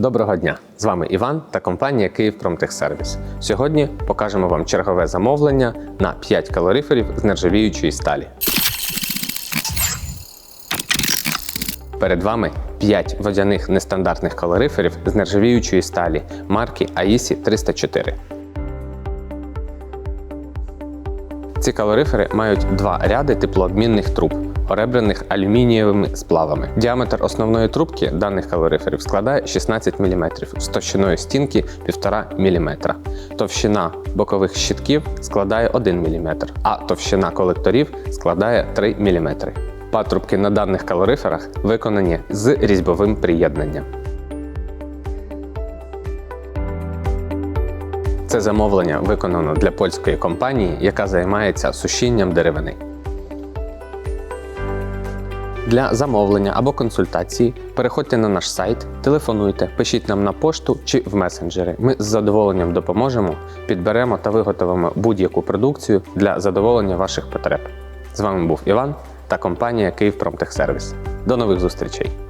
Доброго дня! З вами Іван та компанія «Київпромтехсервіс». Сьогодні покажемо вам чергове замовлення на 5 калориферів з нержавіючої сталі. Перед вами 5 водяних нестандартних калориферів з нержавіючої сталі марки AISI 304. Ці калорифери мають два ряди теплообмінних труб, оребрених алюмінієвими сплавами. Діаметр основної трубки даних калориферів складає 16 мм з товщиною стінки 1,5 мм. Товщина бокових щитків складає 1 мм, а товщина колекторів складає 3 мм. Патрубки на даних калориферах виконані з різьбовим приєднанням. Це замовлення виконано для польської компанії, яка займається сушінням деревини. Для замовлення або консультації переходьте на наш сайт, телефонуйте, пишіть нам на пошту чи в месенджери. Ми з задоволенням допоможемо, підберемо та виготовимо будь-яку продукцію для задоволення ваших потреб. З вами був Іван та компанія Київпромтехсервіс. До нових зустрічей!